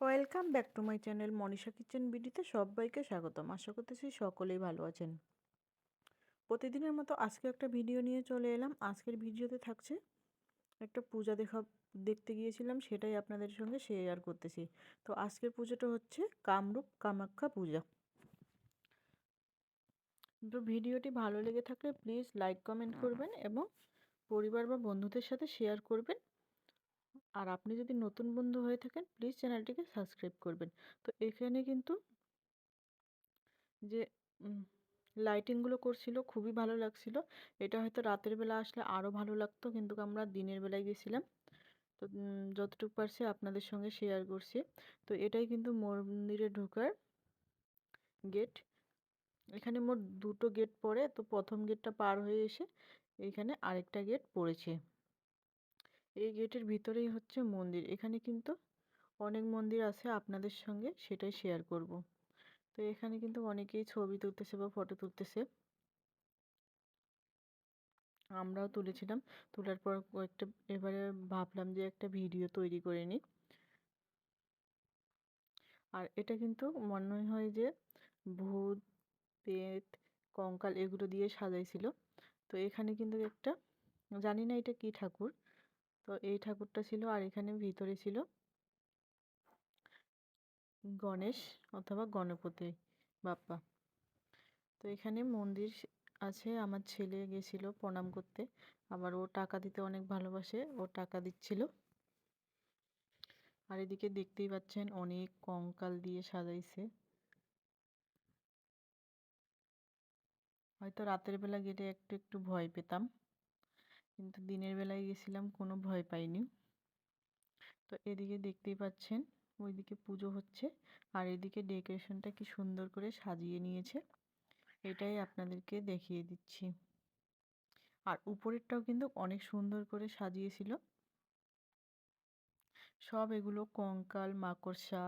Welcome back to my channel Manisha kitchen বিডিতে সবাইকে স্বাগতম। আশা করতেছি সকলেই ভালো আছেন। প্রতিদিনের মতো আজকে একটা ভিডিও নিয়ে চলে এলাম। আজকের ভিডিওতে থাকছে একটা পূজা দেখা দেখতে গিয়েছিলাম সেটাই আপনাদের সঙ্গে শেয়ার করতেছি। তো আজকের পুজোটা হচ্ছে কামরূপ কামাখ্যা পূজা। তো ভিডিওটি ভালো লেগে থাকলে প্লিজ লাইক কমেন্ট করবেন এবং পরিবার বা বন্ধুদের সাথে শেয়ার করবেন। আর আপনি যদি নতুন বন্ধু হয়ে থাকেন প্লিজ চ্যানেলটিকে সাবস্ক্রাইব করবেন। তো এখানে কিন্তু যে লাইটিংগুলো করছিল, খুবই ভালো লাগছিল। এটা হয়তো রাতের বেলা আসলে আরও ভালো লাগতো, কিন্তু আমরা দিনের বেলায় গেছিলাম। তো যতটুকু পারছি আপনাদের সঙ্গে শেয়ার করছি। তো এটাই কিন্তু মন্দিরে ঢোকার গেট এখানে মোট দুটো গেট পড়ে, তো প্রথম গেটটা পার হয়ে এসে এখানে আরেকটা গেট পড়েছে। এই গেটের ভিতরেই হচ্ছে মন্দির। এখানে কিন্তু অনেক মন্দির আছে আপনাদের সঙ্গে সেটাই শেয়ার করব। তো এখানে কিন্তু অনেকেই ছবি তুলতেছে বা ফটো তুলতেছে। আমরাও তুলেছিলাম। তোলার পর কয়েকটা, এবারে ভাবলাম যে একটা ভিডিও তৈরি করে নিই। আর এটা কিন্তু মনে হয় যে ভূত পেট কঙ্কাল এগুলো দিয়ে সাজাইছিল। তো এখানে কিন্তু একটা, জানি না এটা কি ঠাকুর। তো এই ঠাকুরটা ছিল আর এখানে ভিতরে ছিল গণেশ অথবা গণপতি বাপ্পা। তো এখানে মন্দির আছে, আমার ছেলে গেছিল প্রণাম করতে, আবার ও টাকা দিতে অনেক ভালোবাসে, ও টাকা দিচ্ছিল। আর এদিকে দেখতেই পাচ্ছেন অনেক কঙ্কাল দিয়ে সাজাইছে। হয়তো রাতের বেলা গেলে একটু একটু ভয় পেতাম। কিন্তু দিনের বেলায় গেছিলাম, কোনো ভয় পাইনি। তো এদিকে দেখতেই পাচ্ছেন, ওইদিকে পুজো হচ্ছে। আর এদিকে ডেকোরেশনটা কি সুন্দর করে সাজিয়ে নিয়েছে। এটাই আপনাদেরকে দেখিয়ে দিচ্ছি। আর উপরেরটাও কিন্তু অনেক সুন্দর করে সাজিয়েছিল। সব এগুলো কঙ্কাল, মাকড়সা,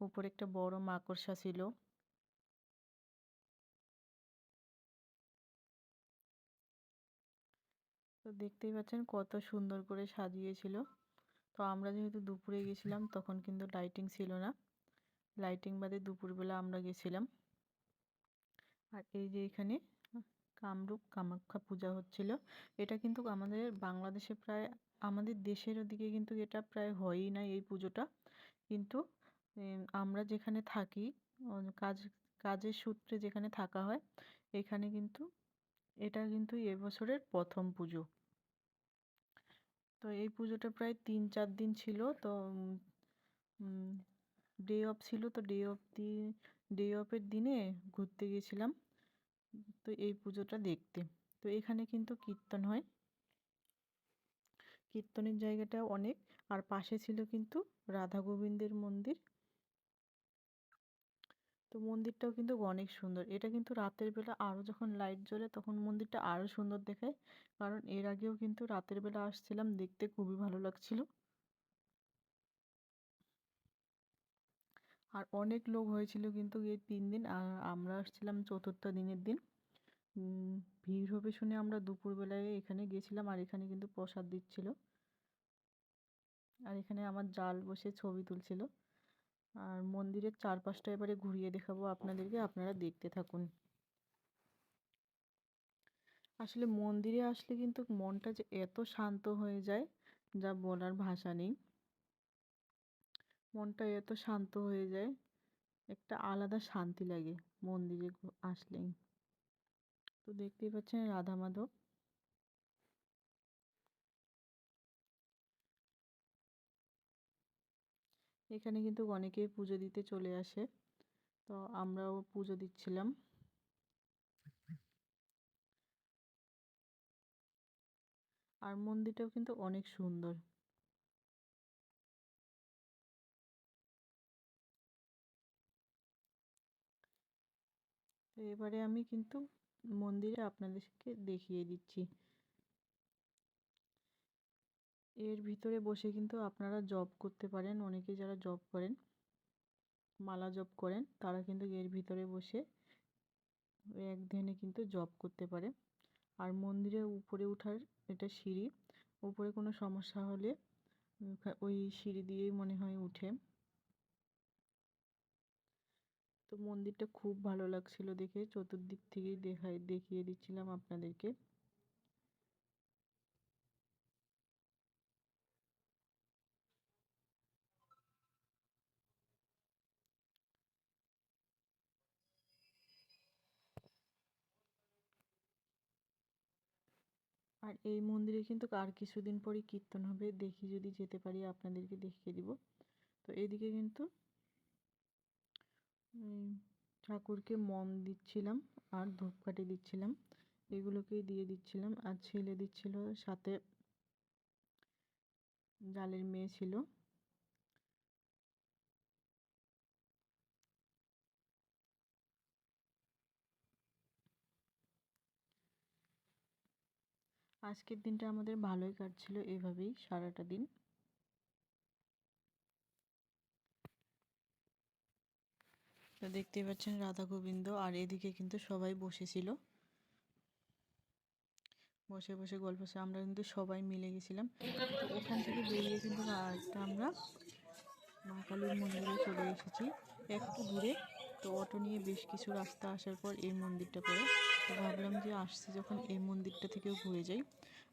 উপরে একটা বড় মাকড়সা ছিল। তো দেখতেই পাচ্ছেন কত সুন্দর করে সাজিয়েছিল। তো আমরা যেহেতু দুপুরে গেছিলাম, তখন কিন্তু লাইটিং ছিল না। লাইটিং বাদে দুপুরবেলা আমরা গেছিলাম। আর এই যে এখানে কামরূপ কামাখ্যা পূজা হচ্ছিল, এটা কিন্তু আমাদের বাংলাদেশে প্রায়, আমাদের দেশের ওদিকে কিন্তু এটা প্রায় হয়ই না এই পুজোটা। কিন্তু আমরা যেখানে থাকি কাজ, কাজের সূত্রে যেখানে থাকা হয়, এখানে কিন্তু এটা কিন্তু এবছরের প্রথম পুজো। তো এই পুজোটা প্রায় তিন, চার দিন ছিল, তো ডে অফ ছিল, তো ডে অফ দি ডে অফের দিনে ঘুরতে গেছিলাম, তো এই পুজোটা দেখতে। তো এখানে কিন্তু কীর্তন হয়। কীর্তনের জায়গাটা অনেক, আর পাশে ছিল কিন্তু রাধা গোবিন্দের মন্দির। তো মন্দিরটাও কিন্তু অনেক সুন্দর। এটা কিন্তু রাতের বেলা আরও যখন লাইট জ্বলে তখন মন্দিরটা আরও সুন্দর দেখায়। কারণ এর আগেও কিন্তু রাতের বেলা আসছিলাম, দেখতে খুবই ভালো লাগছিল। আর অনেক লোক হয়েছিল কিন্তু এই তিন দিন। আর আমরা আসছিলাম চতুর্থ দিনের দিন। ভিড় হবে শুনে আমরা দুপুরবেলায় এখানে গেছিলাম আর এখানে কিন্তু প্রসাদ দিচ্ছিল। আর এখানে আমার জাল বসে ছবি তুলছিল। আর মন্দিরের চারপাশটা এবারে ঘুরিয়ে দেখাবো আপনাদেরকে, আপনারা দেখতে থাকুন। আসলে মন্দিরে আসলে কিন্তু মনটা যে এত শান্ত হয়ে যায়, যা বলার ভাষা নেই। মনটা এত শান্ত হয়ে যায়, একটা আলাদা শান্তি লাগে মন্দিরে আসলেই। তো দেখতেই পাচ্ছেন রাধা মাধব। এখানে কিন্তু অনেকেই পুজো দিতে চলে আসে। তো আমরাও পুজো দিচ্ছিলাম। আর মন্দিরটাও কিন্তু অনেক সুন্দর। এবারে আমি কিন্তু মন্দিরে আপনাদেরকে দেখিয়ে দিচ্ছি। এর ভিতরে বসে কিন্তু আপনারা জব করতে পারেন। অনেকে যারা জব করেন, মালা জব করেন, তারা কিন্তু এর ভিতরে বসে এক ধ্যানে কিন্তু জব করতে পারে। আর মন্দিরে উপরে ওঠার এটা সিঁড়ি, উপরে কোনো সমস্যা হলে ওই সিঁড়ি দিয়েই মনে হয় উঠে। তো মন্দিরটা খুব ভালো লাগছিল দেখে। চতুর্দিক থেকেই দেখাই দেখিয়ে দিচ্ছিলাম আপনাদেরকে। আর এই মন্দিরে কিন্তু আর কিছুদিন পরে কীর্তন হবে। দেখি যদি যেতে পারি আপনাদেরকে দেখিয়ে দিব। তো এদিকে কিন্তু ঠাকুরকে মম দিচ্ছিলাম আর ধূপকাঠি দিচ্ছিলাম। এগুলোকেই দিয়ে দিচ্ছিলাম। আর ছেলে দিচ্ছিল সাথে জালের মেয়ে ছিল। আজকের দিনটা আমাদের ভালোই কাটছিল এভাবেই সারাটা দিন। তো দেখতেই পাচ্ছেন রাধা গোবিন্দ আর এদিকে কিন্তু সবাই বসেছিল। বসে বসে গল্প। আমরা কিন্তু সবাই মিলে গেছিলাম। ওখান থেকে বেরিয়ে কিন্তু আরেকটা আমরা মা কালীর মন্দিরে চলে এসেছি। একটু দূরে, তো অটো নিয়ে বেশ কিছু রাস্তা আসার পর এই মন্দিরটা পড়ে তো ভাবলাম যে আসছি যখন এই মন্দিরটা থেকেও ঘুরে যাই।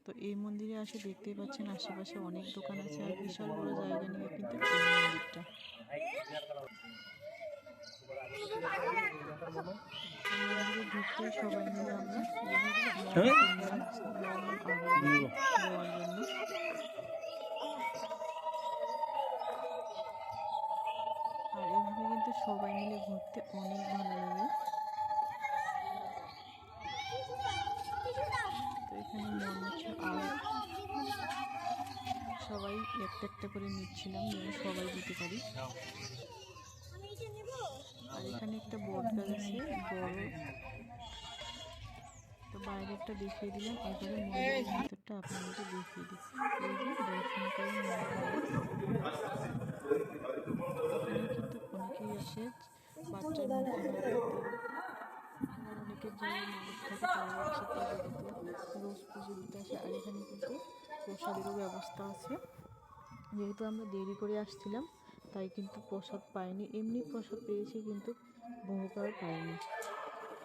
তো এই মন্দিরে আসে দেখতেই পাচ্ছেন আশেপাশে অনেক দোকান আছে আর বিশাল বড় জায়গা নিয়ে কিন্তু এই মন্দিরটা। মন্দিরে ঢুকতেই সবাই মিলে আমরা আর এভাবে কিন্তু সবাই মিলে ঘুরতে অনেক ভালো লাগে। এখানে হচ্ছে আর সবাই একটা একটা করে নিচ্ছিলাম, যেন সবাই দিতে পারি। আর এখানে একটা বোট গাছ আছে, বড়। তো বাইরেরটা দেখিয়ে দিলাম, এবারে ভিতরটা আপনাদেরকে দেখিয়ে দিই এই যে দর্শন করে কিন্তু অনেকেই আসে বাচ্চার অনেকের যে মালিক থাকে তারাও দিতে আসে আর এখানে কিন্তু প্রসাদেরও ব্যবস্থা আছে। যেহেতু আমরা দেরি করে আসছিলাম, তাই কিন্তু প্রসাদ পাইনি। এমনি প্রসাদ পেয়েছি কিন্তু বহুকার পাইনি।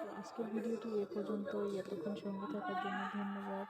তো আজকের ভিডিওটি এ পর্যন্ত এতক্ষণ সঙ্গে থাকার জন্য ধন্যবাদ।